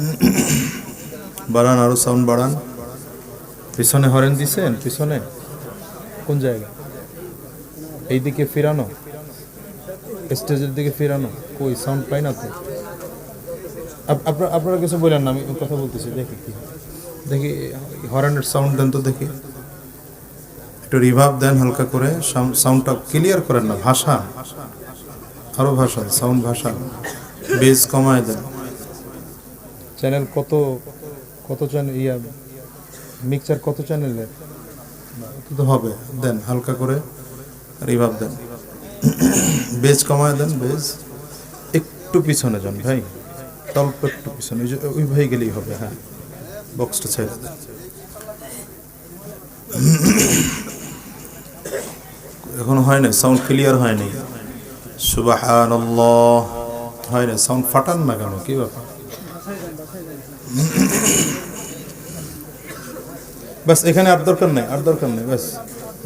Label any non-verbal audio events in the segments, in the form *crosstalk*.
*coughs* বাড়ান, আরও সাউন্ড বাড়ান। পিছনে হরেন দিছেন? পিছনে? কোন জায়গা? এইদিকে ফিরানো? স্টেজের দিকে ফিরানো? কই সাউন্ড পাই না তো। আপ- আপনারা আপনারা কিছু বলেন না, আমি কথা বলতেছি, দেখি কি দেখি, হরেনের সাউন্ড দেন তো দেখি। একটু রিভাব দেন হালকা করে সাউন্ডটা ক্লিয়ার করেন না, ভাষা। আরও ভাষা সাউন্ড ভাষা। বেজ কমায় দেন। চ্যানেল কত কত চ্যানেল ইয়া মিক্সচার কত চ্যানেলের তো হবে দেন হালকা করে রিভাব দেন। বেজ কমায় দেন বেজ একটু পিছনে যান ভাই। অল্প একটু পিছনে ওই ভাই গেলেই হবে হ্যাঁ। বক্সটা ছেড়ে দেন। এখনও হয় না সাউন্ড ক্লিয়ার হয়নি সুবাহান হয় না সাউন্ড ফাটান না কেন? কি ব্যাপার? *coughs* বাস এখানে আর দরকার নেই আর দরকার নেই বাস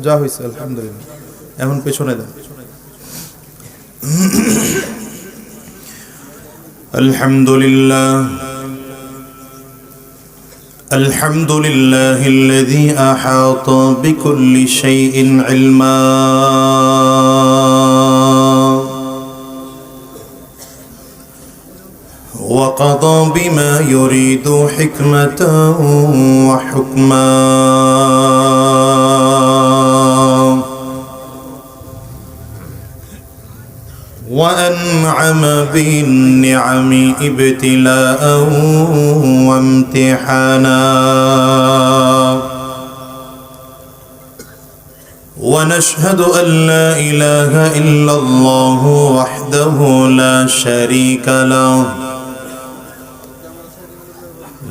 যা হয়েছে আলহামদুলিল্লাহ এখন পেছনে দেন *coughs* الحمد لله الحمد لله الذي احاط بكل شيء علما وقضى بما يريد حكمة وحكما. وأنعم بالنعم ابتلاء وامتحانا. ونشهد أن لا إله إلا الله وحده لا شريك له.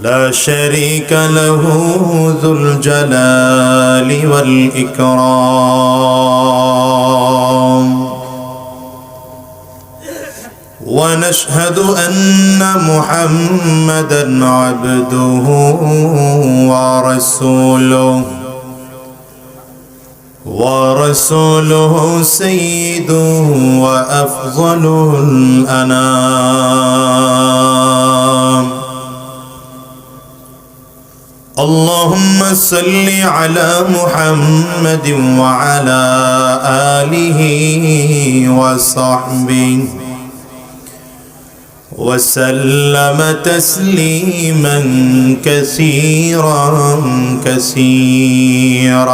لا شريك له ذو الجلال والإكرام. ونشهد أن محمدا عبده ورسوله ورسوله سيد وأفضل الأنام. اللهم صل على محمد وعلى آله وصحبه وسلم تسليما كثيرا كثيرا.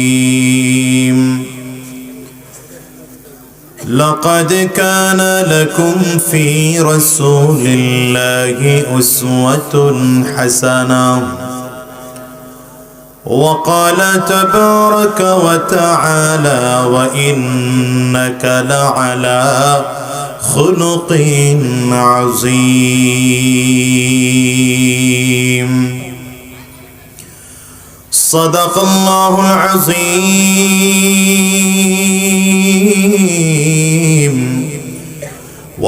لقد كان لكم في رسول الله أسوة حسنة. وقال تبارك وتعالى وإنك لعلى خلق عظيم. صدق الله العظيم.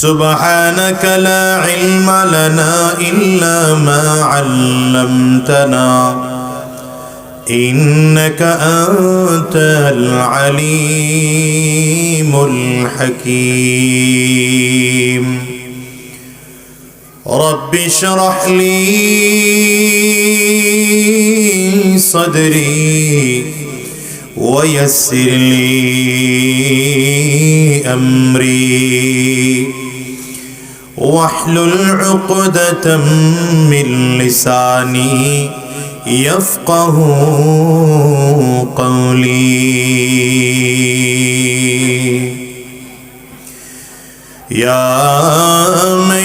سبحانك لا علم لنا إلا ما علمتنا. إنك أنت العليم الحكيم. رب اشرح لي صدري ويسر لي أمري. واحلل عقدة من لساني يفقه قولي. يا من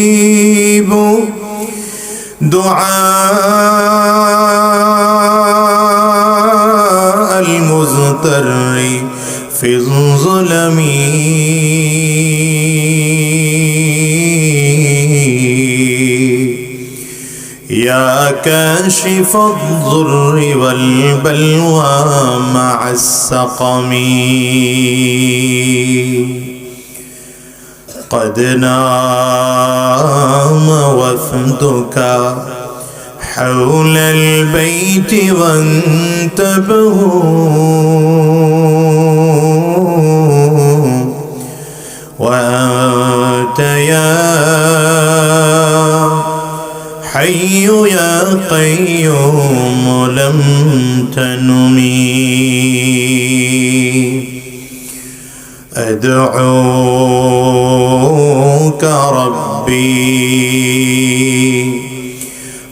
يجيب دعاء كاشف الضر والبلوى مع السقم. قد نام وفدك حول البيت وانتبهوا. وأنت يا حي يا قيوم لم تنمي. أدعوك ربي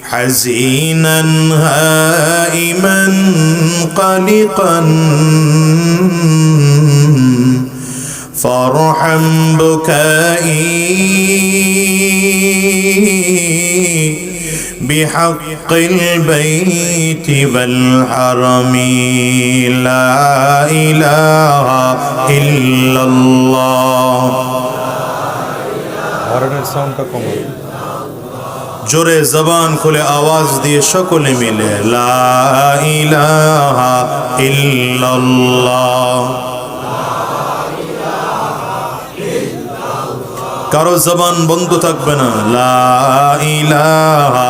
حزينا هائما قلقا. فارحم بكائي. بحق البيت والحرم لا إله إلا الله হরেনের সাউন্ডটা কমান জোরে জবান খুলে আওয়াজ দিয়ে সকলে মিলে লা ইলাহা ইল্লাল্লাহ কারো জবান বন্ধ থাকবে না লা ইলাহা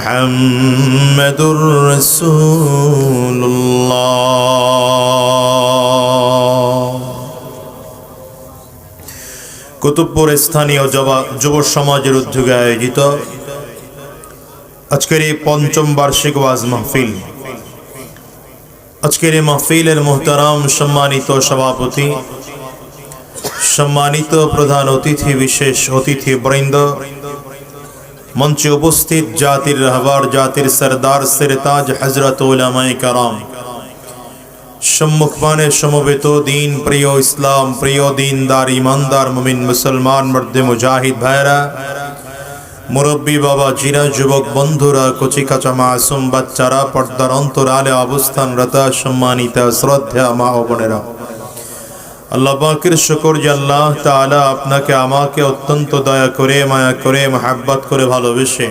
محمد رسول কুতুবপুর স্থানীয় যুব সমাজের উদ্যোগে আয়োজিত আজকের এই পঞ্চম বার্ষিক ওয়াজ মাহফিল। আজকের এই মাহফিলের মোহতারাম সম্মানিত সভাপতি, সম্মানিত প্রধান অতিথি বিশেষ অতিথি বৃন্দ মঞ্চে উপস্থিত জাতির রাহবার, জাতির সরদার, সিরতাজ হজরত উলামায়ে কারাম। সম্মুখপানে সমবেত দিন, প্রিয় ইসলাম, প্রিয় দিনদার, ইমানদার, মুমিন, মুসলমান, মর্দে মুজাহিদ ভাইরা মুরব্বী বাবা জিরা যুবক, বন্ধুরা, কচি কাঁচা মাসুম বাচ্চারা, পর্দার অন্তরালে অবস্থানরত সম্মানিতা শ্রদ্ধা মা বোনেরা। আল্লাহ পাকের শুকর যে আল্লাহ তাআলা আপনাকে আমাকে অত্যন্ত দয়া করে, মায়া করে, মাহাব্বত করে ভালোবেসে।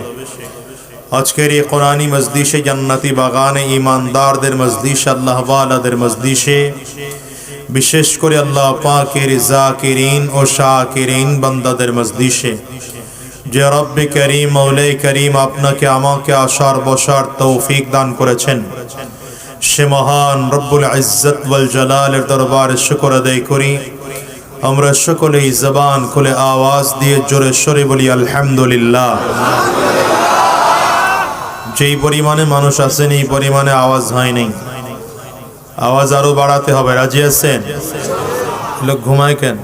আজকের এই কোরআনী মজদিসে জান্নাতি বাগানে ইমানদারদের মজদিস আল্লাহ ওয়ালাদের মজদিসে বিশেষ করে আল্লাহ পাকের জাকিরিন ও শাকিরিন বান্দাদের মজদিসে যে রব্বে করিম মৌলে করিম আপনাকে আমাকে আসার বসার তৌফিক দান করেছেন। সে মহান রব্বুল ইজ্জত ওয়াল জালালের দরবারে শুকর আদায় করি। আমরা সকলেই জবান খুলে আওয়াজ দিয়ে জোরে সরে বলি, আলহামদুলিল্লাহ। যেই পরিমাণে মানুষ আসেন এই পরিমাণে আওয়াজ হয়নি আওয়াজ আরও বাড়াতে হবে। রাজি আছেন? লোক ঘুমায় কেন?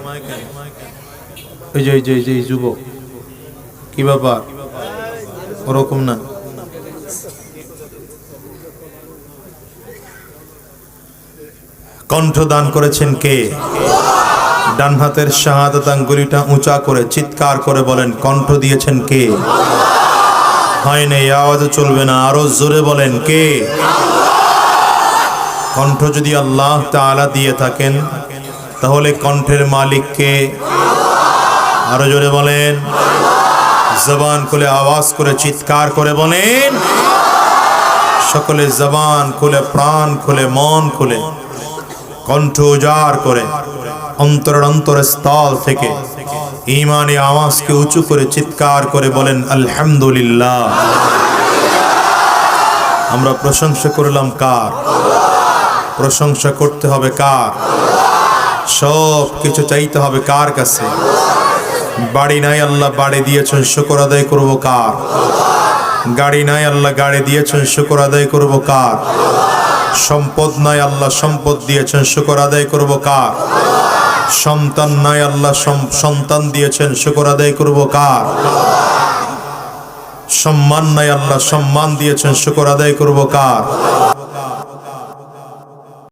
ওই ওই যে যুবক। কি ব্যাপার? ওরকম না। কণ্ঠ দান করেছেন কে? ডান হাতের শাহাদাত আঙ্গুলিটা উঁচা করে চিৎকার করে বলেন, কণ্ঠ দিয়েছেন কে? হয় না এই আওয়াজে চলবে না, আরও জোরে বলেন, কে? কণ্ঠ যদি আল্লাহ তাআলা দিয়ে থাকেন, তাহলে কণ্ঠের মালিককে আরও জোরে বলেন, জবান খুলে আওয়াজ করে চিৎকার করে বলেন, সকলে জবান খুলে, প্রাণ খুলে, মন খুলে। কণ্ঠ উজাড় করে অন্তরের অন্তর স্থল থেকে ইমানে আওয়াজকে উঁচু করে চিৎকার করে বলেন, আলহামদুলিল্লাহ। আমরা প্রশংসা করলাম কার? প্রশংসা করতে হবে কার? সব কিছু চাইতে হবে কার কাছে? বাড়ি নাই আল্লাহ, বাড়ি দিয়েছেন, শুকর আদায় করব কার? গাড়ি নাই আল্লাহ, গাড়ি দিয়েছেন, শুকর আদায় করব কার? সম্পদ নাই আল্লাহ সম্পদ দিয়েছেন, শুকর আদায় করব কার? সন্তান নাই আল্লাহ সন্তান দিয়েছেন, শুকর আদায় করব কার? সম্মান নাই আল্লাহ সম্মান দিয়েছেন, শুকর আদায় করব কার?